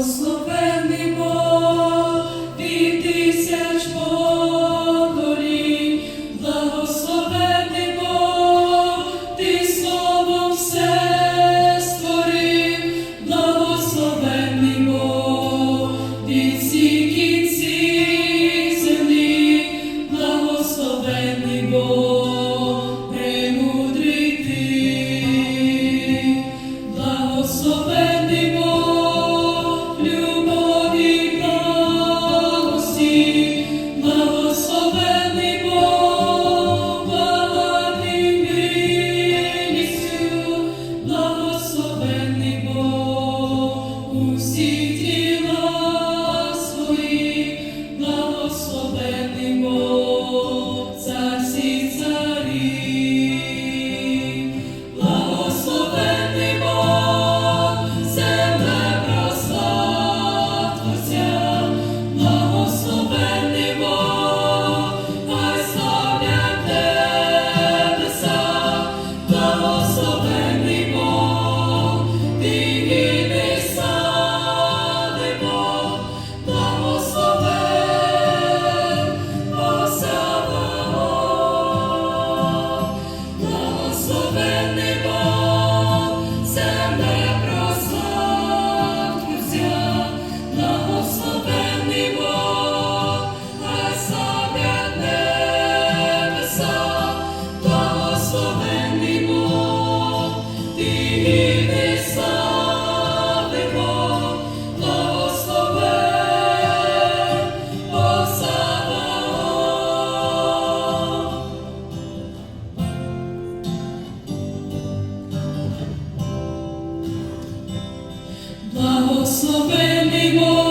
Благословенний Бог, тисяч поколінь, благословенний Бог, ти слово все створив, благословенний Бог, ти кінці землі, благословенний Бог. see Благословений Бог.